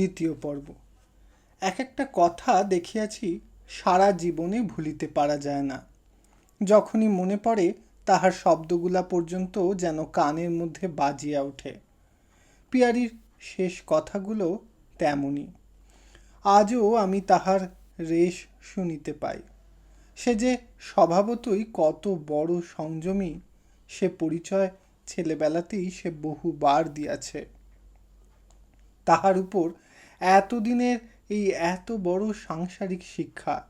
দ্বিতীয় পর্ব। এক একটা কথা দেখিয়াছি সারা জীবনে ভুলিতে পারা যায় না। যখনই মনে পড়ে, তাহার শব্দগুলা পর্যন্ত যেন কানের মধ্যে বাজিয়া ওঠে। পিয়ারির শেষ কথাগুলো তেমনই। আজও আমি তাহার রেশ শুনিতে পাই। সে যে স্বভাবতই কত বড় সংযমী, সে পরিচয় ছেলেবেলাতেই সে বহুবার দিয়াছে। তাহার উপর এতদিনের এই এত বড় সাংসারিক শিক্ষা।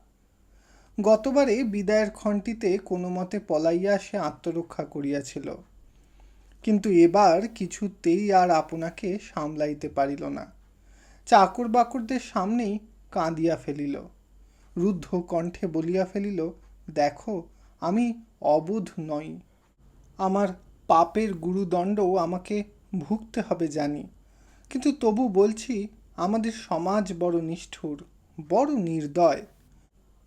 গতবারে বিদায়ের ক্ষণটিতে কোনো মতে পলাইয়া সে আত্মরক্ষা করিয়াছিল। কিন্তু এবার কিছুতেই আর আপনাকে সামলাইতে পারিল না। চাকর বাকরদের সামনেই কাঁদিয়া ফেলিল। রুদ্ধ কণ্ঠে বলিয়া ফেলিল, দেখো, আমি অবোধ নই। আমার পাপের গুরুদণ্ড আমাকে ভুগতে হবে জানি। কিন্তু তবু বলছি আমাদের সমাজ বড় নিষ্ঠুর, বড় নির্দয়।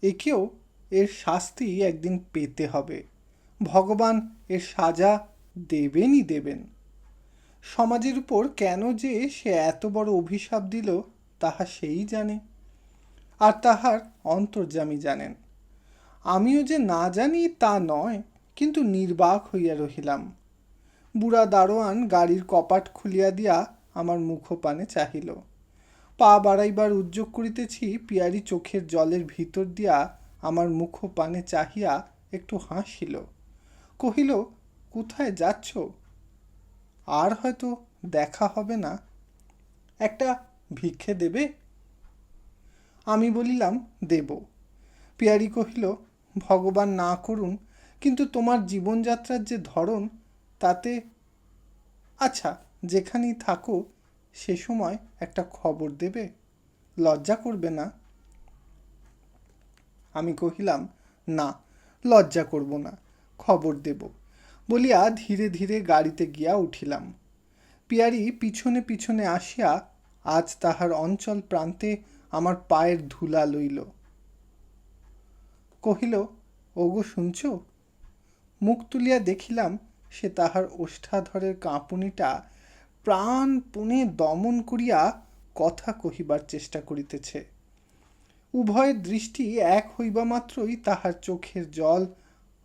একেও এর শাস্তি একদিন পেতে হবে। ভগবান এর সাজা দেবেনই দেবেন। সমাজের উপর কেন যে সে এত বড় অভিশাপ দিল, তাহা সেই জানে। আর তাহার অন্তর্যামী জানেন। আমিও যে না জানি তা নয়, কিন্তু নির্বাক হইয়া রহিলাম। বুড়া দারোয়ান গাড়ির কপাট খুলিয়া দিয়া আমার মুখপানে চাহিল। পা বাড়াইবার উদ্যোগ করিতেছি, পিয়ারি চোখের জলের ভিতর দিয়া আমার মুখ পানে চাহিয়া একটু হাসিল। কহিল, কোথায় যাচ্ছ? আর হয়তো দেখা হবে না। একটা ভিক্ষে দেবে? আমি বলিলাম, দেব। পিয়ারি কহিল, ভগবান না করুন, কিন্তু তোমার জীবনযাত্রার যে ধরন, তাতে আচ্ছা যেখানেই থাকো সে সময় একটা খবর দেবে? লজ্জা করবে না? আমি কহিলাম, না, লজ্জা করব না, খবর দেব। বলিয়া ধীরে ধীরে গাড়িতে গিয়া উঠিলাম। পিয়ারি পিছনে পিছনে আসিয়া আজ তাহার অঞ্চল প্রান্তে আমার পায়ের ধুলা লইল। কহিল, ওগো, শুনছ? মুখ তুলিয়া দেখিলাম সে তাহার ওষ্ঠাধরের কাঁপুনিটা প্রাণপণে দমন করিয়া কথা কহিবার চেষ্টা করিতেছে। উভয়ের দৃষ্টি এক হইবা মাত্রই তাহার চোখের জল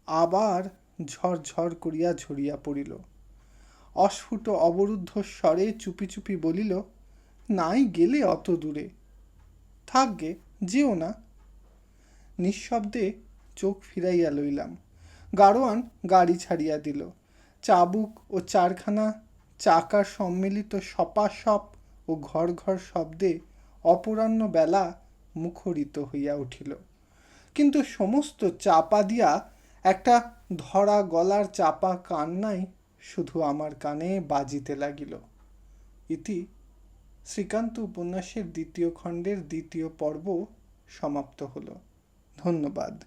আবার ঝরঝর করিয়া ঝরিয়া পড়িল। অস্ফুট অবরুদ্ধ স্বরে চুপি চুপি বলিল, নাই গেলে অত দূরে। থাকগে যেও না। নিঃশব্দে চোখ ফিরাইয়া লইলাম। গাড়োয়ান গাড়ি ছাড়িয়া দিল। চাবুক ও চারখানা চাকার সম্মিলিত সপাসপ ও ঘর ঘর শব্দে অপরাহ্ন বেলা মুখরিত হইয়া উঠিল। কিন্তু সমস্ত চাপা দিয়া একটা ধরা গলার চাপা কান্নাই শুধু আমার কানে বাজিতে লাগিল। ইতি শ্রীকান্ত উপন্যাসের দ্বিতীয় খণ্ডের দ্বিতীয় পর্ব সমাপ্ত হলো। ধন্যবাদ।